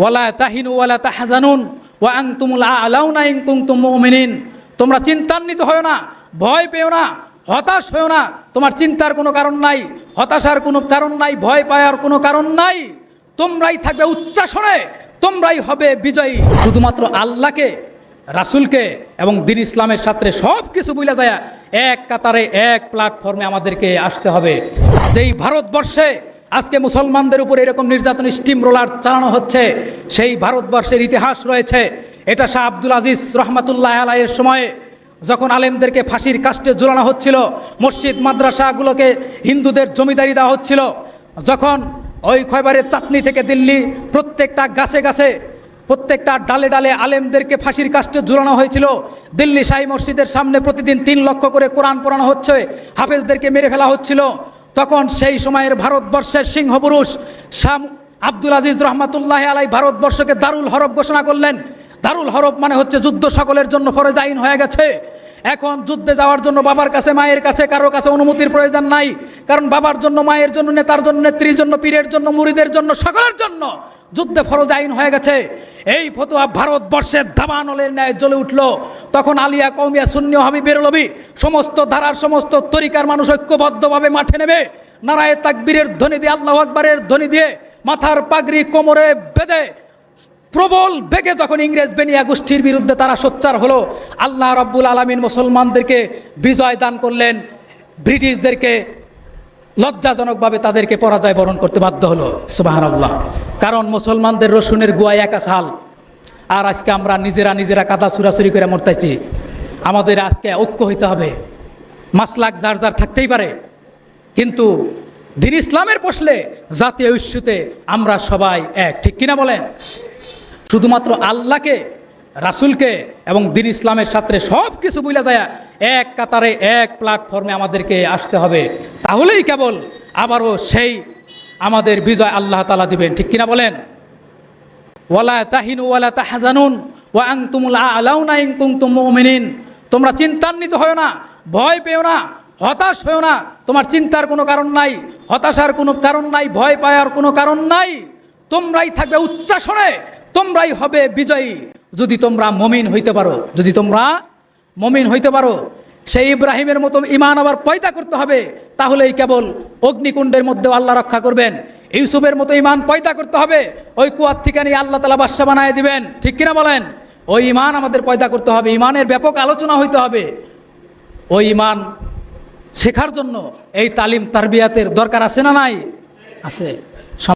ওয়ালা তাহিনু ওয়ালা তাহজানুন ওয়া আনতুমুল আলাউনা ইন কুনতুম মুমিনিন। তোমরা চিন্তান্বিত হয় না, ভয় পেও না, হতাশ হয়েও না। তোমার চিন্তার কোনো কারণ নাই, হতাশার কোনো কারণ নাই, ভয় পাওয়ার কোনো কারণ নাই। তোমরাই থাকবে উচ্চাসনে, তোমরাই হবে বিজয়ী। শুধুমাত্র আল্লাহকে, রাসূলকে এবং দিন ইসলামের সাথে সব কিছু বুঝা যায় এক কাতারে, এক প্ল্যাটফর্মে আমাদেরকে আসতে হবে। যেই ভারতবর্ষে আজকে মুসলমানদের উপর এরকম নির্যাতন স্টিম রোলার চালানো হচ্ছে, সেই ভারতবর্ষের ইতিহাস রয়েছে। এটা শাহ আব্দুল আজিজ রহমাতুল্লাহ আলাইয়ের সময়ে যখন আলেমদেরকে ফাঁসির কাস্টে ঝুলানো হচ্ছিল, মসজিদ, মাদ্রাসাগুলোকে হিন্দুদের জমিদারি দেওয়া হচ্ছিল, যখন ওই খয়বারের চাটনি থেকে দিল্লি প্রত্যেকটা গাছে গাছে, প্রত্যেকটা ডালে ডালে আলেমদেরকে ফাঁসির কাস্টে ঝুলানো হয়েছিল, দিল্লি শাহী মসজিদের সামনে প্রতিদিন তিন লক্ষ করে কোরআন পড়ানো হচ্ছে, হাফেজদেরকে মেরে ফেলা হচ্ছিল তখন সেই সময়ের ভারতবর্ষের সিংহপুরুষ শাম আব্দুল আজিজ রহমাতুল্লাহ আলাই ভারতবর্ষকে দারুল হরব ঘোষণা করলেন। দারুল হরব মানে হচ্ছে যুদ্ধ সকলের জন্য ফরজ আইন হয়ে গেছে। এখন যুদ্ধে যাওয়ার জন্য বাবার কাছে, মায়ের কাছে, কারও কাছে অনুমতির প্রয়োজন নাই। কারণ বাবার জন্য, মায়ের জন্য, নেতার জন্য, নেত্রীর জন্য, পীরের জন্য, মুড়িদের জন্য, সকলের জন্য যুদ্ধে ফরজ আইন হয়ে গেছে। এই ফতোয়া ভারতবর্ষের দাবানলের ন্যায় জ্বলে উঠল। তখন আলিয়া কৌমিয়া শূন্য হবি বেরোলবি সমস্ত ধারার সমস্ত তরিকার মানুষ ঐক্যবদ্ধভাবে মাঠে নেবে নারায় তাকবীরের ধ্বনি দিয়ে, আল্লাহ আকবরের ধ্বনি দিয়ে মাথার পাগড়ি কোমরে বেঁধে, প্রবল বেগে যখন ইংরেজ বেনিয়া গোষ্ঠীর বিরুদ্ধে তারা সোচ্চার হলো, আল্লাহ রব্বুল আলমিন মুসলমানদেরকে বিজয় দান করলেন, ব্রিটিশদেরকে লজ্জাজনকভাবে তাদেরকে পরাজয় বরণ করতে বাধ্য হলো। সুবাহান কারণ মুসলমানদের রসুনের গুয়ায় একা সাল। আর আজকে আমরা নিজেরা নিজেরা কাদা চুরাচুরি করে মরতেছি। আমাদের আজকে ঐক্য হইতে হবে। মাসলাক যার যার থাকতেই পারে। কিন্তু দিন ইসলামের পোষলে জাতীয় ইস্যুতে আমরা সবাই এক। ঠিক কিনা বলেন? শুধুমাত্র আল্লাহকে, রাসূলকে এবং দিন ইসলামের সাথে সব কিছু বুঝা যায়, এক কাতারে, এক প্ল্যাটফর্মে আমাদেরকে আসতে হবে। তাহলেই কেবল আবারও সেই আমাদের বিজয় আল্লাহ তালা দিবেন। ঠিক কিনা বলেন? ওয়ালা তাহিনু ওয়ালা তাহজানুন, ওয়া আনতুমুল আলাউনা ইন কুনতুম মুমিনিন। তোমরা চিন্তান্বিত হয় না, ভয় পেও না, হতাশ হয়েও না। তোমার চিন্তার কোনো কারণ নাই, হতাশার কোনো কারণ নাই, ভয় পাওয়ার কোনো কারণ নাই। তোমরাই থাকবে উচ্চাসনে, তোমরাই হবে বিজয়ী। যদি তোমরা মমিন হইতে পারো, যদি তোমরা মমিন হইতে পারো, সেই ইব্রাহিমের মতো ইমান আবার পয়দা করতে হবে, তাহলেই কেবল অগ্নিকুণ্ডের মধ্যেও আল্লাহ রক্ষা করবেন। ইউসুফের মতো ইমান পয়দা করতে হবে। ওই কুয়ার থেকে নিয়ে আল্লাহ তালা বাদশা বানায় দিবেন। ঠিক কিনা বলেন? ওই ইমান আমাদের পয়দা করতে হবে। ইমানের ব্যাপক আলোচনা হইতে হবে। ওই ইমান শেখার জন্য এই তালিম, তারবিয়াতের দরকার আছে না নাই? আছে।